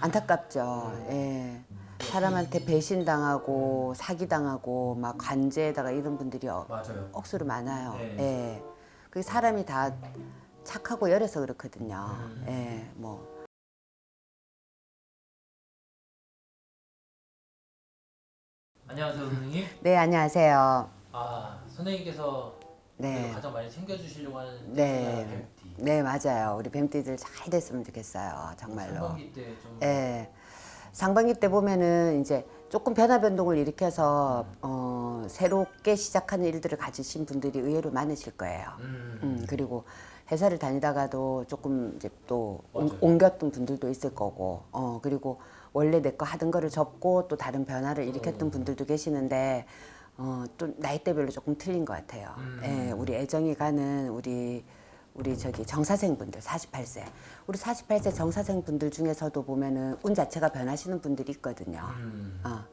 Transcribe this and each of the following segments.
안타깝죠. 예. 사람한테 배신당하고 사기당하고 막 관제에다가 이런 분들이 어- 맞아요. 억수로 많아요. 네. 예. 그 사람이 다 착하고 열해서 그렇거든요. 음. 예. 뭐 안녕하세요 선생님. 네, 안녕하세요. 아 선생님께서 네. 가장 많이 챙겨주시려고 하는 네. 네. 뱀띠. 네, 맞아요. 우리 뱀띠들 잘 됐으면 좋겠어요. 정말로. 상반기 때좀 예. 상반기 때 보면은 이제 조금 변화 변동을 일으켜서 어, 새롭게 시작하는 일들을 가지신 분들이 의외로 많으실 거예요. 음. 음, 그리고 회사를 다니다가도 조금 이제 또 옮- 맞아요. 옮겼던 분들도 있을 거고, 어, 그리고 원래 내 거 하던 거를 접고 또 다른 변화를 음. 일으켰던 분들도 계시는데, 어, 또 나이대별로 조금 틀린 것 같아요. 음. 예, 우리 애정이 가는 우리 우리 저기 정사생 분들 48세 우리 48세 정사생 분들 중에서도 보면은 운 자체가 변하시는 분들이 있거든요. 음. 어,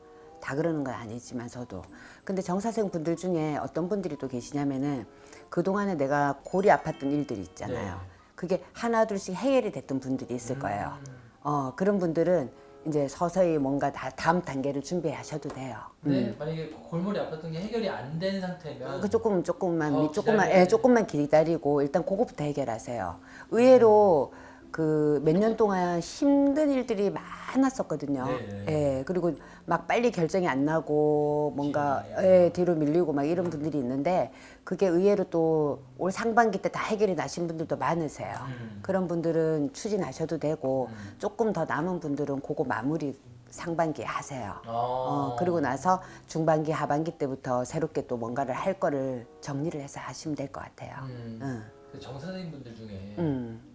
다 그러는 건 아니지만서도 근데 정사생 분들 중에 어떤 분들이 또 계시냐면은 그 동안에 내가 골이 아팠던 일들이 있잖아요. 네. 그게 하나 둘씩 해결이 됐던 분들이 있을 거예요. 음. 어 그런 분들은 이제 서서히 뭔가 다 다음 단계를 준비하셔도 돼요. 근데 만약에 골머리 아팠던 게 해결이 안 된 상태면 그 조금 조금만 더 미- 조금만 기다려야 예, 조금만 기다리고 일단 그거부터 해결하세요. 의외로 그 몇 년 동안 힘든 일들이 많았었거든요. 네. 예 그리고 막 빨리 결정이 안 나고 뭔가 예, 뒤로 밀리고 막 이런 분들이 있는데 그게 의외로 또 올 상반기 때 다 해결이 나신 분들도 많으세요. 음. 그런 분들은 추진하셔도 되고 조금 더 남은 분들은 그거 마무리 상반기 에 하세요. 어. 어, 그리고 나서 중반기 하반기 때부터 새롭게 또 뭔가를 할 거를 정리를 해서 하시면 될 것 같아요. 음. 응. 그 정선생님분들 중에 음, 이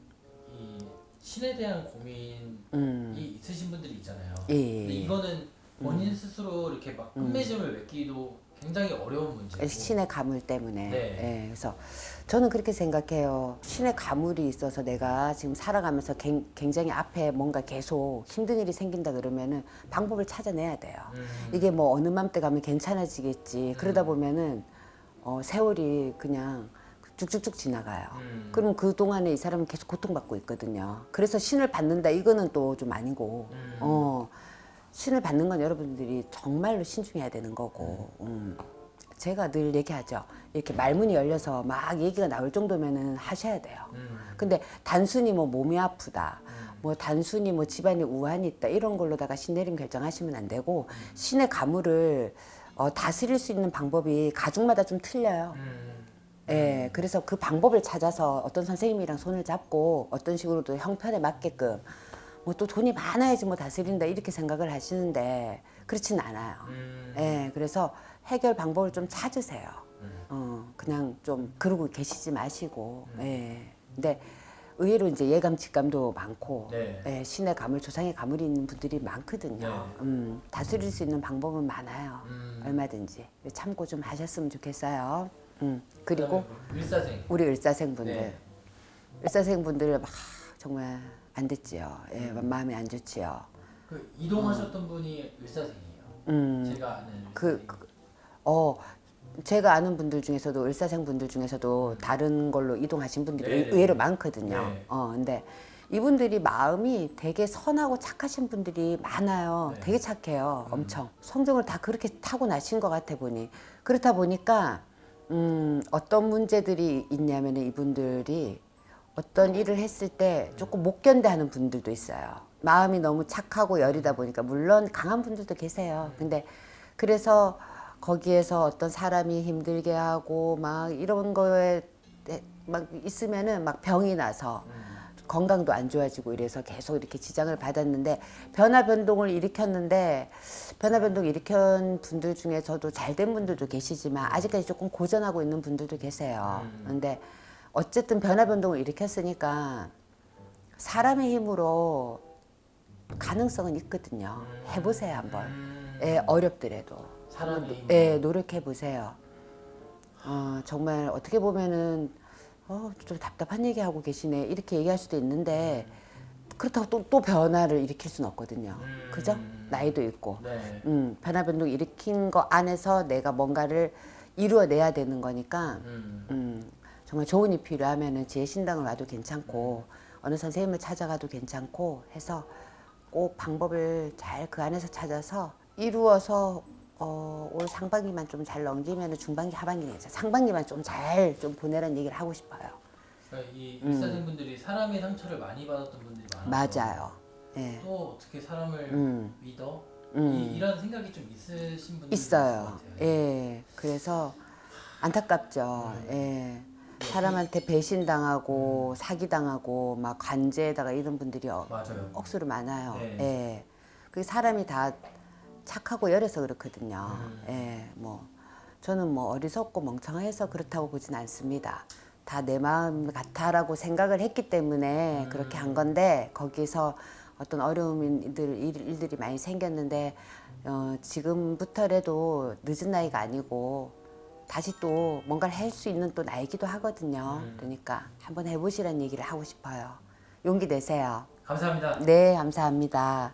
신에 대한 고민이 음, 있으신 분들이 있잖아요. 예, 근데 예. 이거는 본인 스스로 이렇게 막 끝맺음을 맺기도 굉장히 어려운 문제고. 신의 가물 때문에. 네. 예, 그래서 저는 그렇게 생각해요. 신의 가물이 있어서 내가 지금 살아가면서 갱- 굉장히 앞에 뭔가 계속 힘든 일이 생긴다 그러면은 방법을 찾아내야 돼요. 음. 이게 뭐 어느 맘때 가면 괜찮아지겠지. 그러다 보면은 어, 세월이 그냥 쭉쭉쭉 지나가요. 음. 그럼 그 동안에 이 사람은 계속 고통받고 있거든요. 그래서 신을 받는다 이거는 또 좀 아니고, 음. 어 신을 받는 건 여러분들이 정말로 신중해야 되는 거고. 음. 제가 늘 얘기하죠. 이렇게 말문이 열려서 막 얘기가 나올 정도면은 하셔야 돼요. 음. 근데 단순히 뭐 몸이 아프다, 뭐 단순히 뭐 집안에 우환이 있다 이런 걸로다가 신내림 결정하시면 안 되고 신의 가물을 어, 다스릴 수 있는 방법이 가족마다 좀 틀려요. 음. 예, 그래서 그 방법을 찾아서 어떤 선생님이랑 손을 잡고 어떤 식으로도 형편에 맞게끔 뭐 또 돈이 많아야지 뭐 다스린다 이렇게 생각을 하시는데 그렇진 않아요. 음. 예, 그래서 해결 방법을 좀 찾으세요. 음. 어, 그냥 좀 그러고 계시지 마시고, 예. 근데 의외로 이제 예감 직감도 많고, 네. 예, 신의 가물, 조상의 가물이 있는 분들이 많거든요. 네. 음, 다스릴 수 있는 방법은 많아요. 음. 얼마든지 참고 좀 하셨으면 좋겠어요. 음, 그리고 일사생. 우리 을사생분들, 네. 을사생분들 막 정말 안 됐지요. 예, 마음이 안 좋지요. 그 이동하셨던 분이 일사생이에요. 음, 제가 아는 그. 그 어, 제가 아는 분들 중에서도 을사생 분들 중에서도 다른 걸로 이동하신 분들이 네, 네. 의외로 많거든요. 네. 어, 근데 이분들이 마음이 되게 선하고 착하신 분들이 많아요. 네. 되게 착해요. 엄청. 성정을 다 그렇게 타고 나신 것 같아 보니. 그렇다 보니까, 음, 어떤 문제들이 있냐면 이분들이 어떤 일을 했을 때 조금 못 견뎌하는 분들도 있어요. 마음이 너무 착하고 여리다 보니까 물론 강한 분들도 계세요. 근데 그래서 거기에서 어떤 사람이 힘들게 하고 막 이런 거에 막 있으면은 막 병이 나서 건강도 안 좋아지고 이래서 계속 이렇게 지장을 받았는데 변화 변동을 일으켰는데 변화 변동 일으킨 분들 중에서도 잘 된 분들도 계시지만 아직까지 조금 고전하고 있는 분들도 계세요. 음. 근데 어쨌든 변화 변동을 일으켰으니까 사람의 힘으로 가능성은 있거든요. 해보세요 한번. 음. 예, 어렵더라도. 사람의 힘으로. 예, 노력해 보세요. 어, 정말 어떻게 보면은 어, 좀 답답한 얘기 하고 계시네 이렇게 얘기할 수도 있는데 그렇다고 또, 또 변화를 일으킬 수는 없거든요. 음. 그죠? 나이도 있고. 네. 음, 변화 변동 일으킨 거 안에서 내가 뭔가를 이루어내야 되는 거니까 음. 음, 정말 조언이 필요하면은 지혜 신당을 와도 괜찮고 어느 선생님을 찾아가도 괜찮고 해서 꼭 방법을 잘 그 안에서 찾아서 이루어서 어, 올 상반기만 좀 잘 넘기면 중반기 하반기는 이제 상반기만 좀잘좀 보내라는 얘기를 하고 싶어요. 그러니까 이 일사생 분들이 사람의 상처를 많이 받았던 분들이 많아서 음. 맞아요. 예. 또 어떻게 사람을 음. 믿어? 음. 이, 이런 생각이 좀 있으신 분들이 있어요. 예. 그래서 안타깝죠. 예. 사람한테 배신당하고 사기당하고 막 관제에다가 이런 분들이 어-. 억수로 많아요. 네. 예. 그 사람이 다 착하고 열해서 그렇거든요. 음. 예. 뭐 저는 뭐 어리석고 멍청해서 그렇다고 보진 않습니다. 다 내 마음 같아라고 생각을 했기 때문에 음. 그렇게 한 건데 거기서 어떤 어려움들 일- 일들이 많이 생겼는데 어, 지금부터라도 늦은 나이가 아니고 다시 또 뭔가를 할 수 있는 또 나이기도 하거든요. 음. 그러니까 한번 해보시라는 얘기를 하고 싶어요. 용기 내세요. 감사합니다. 네, 감사합니다.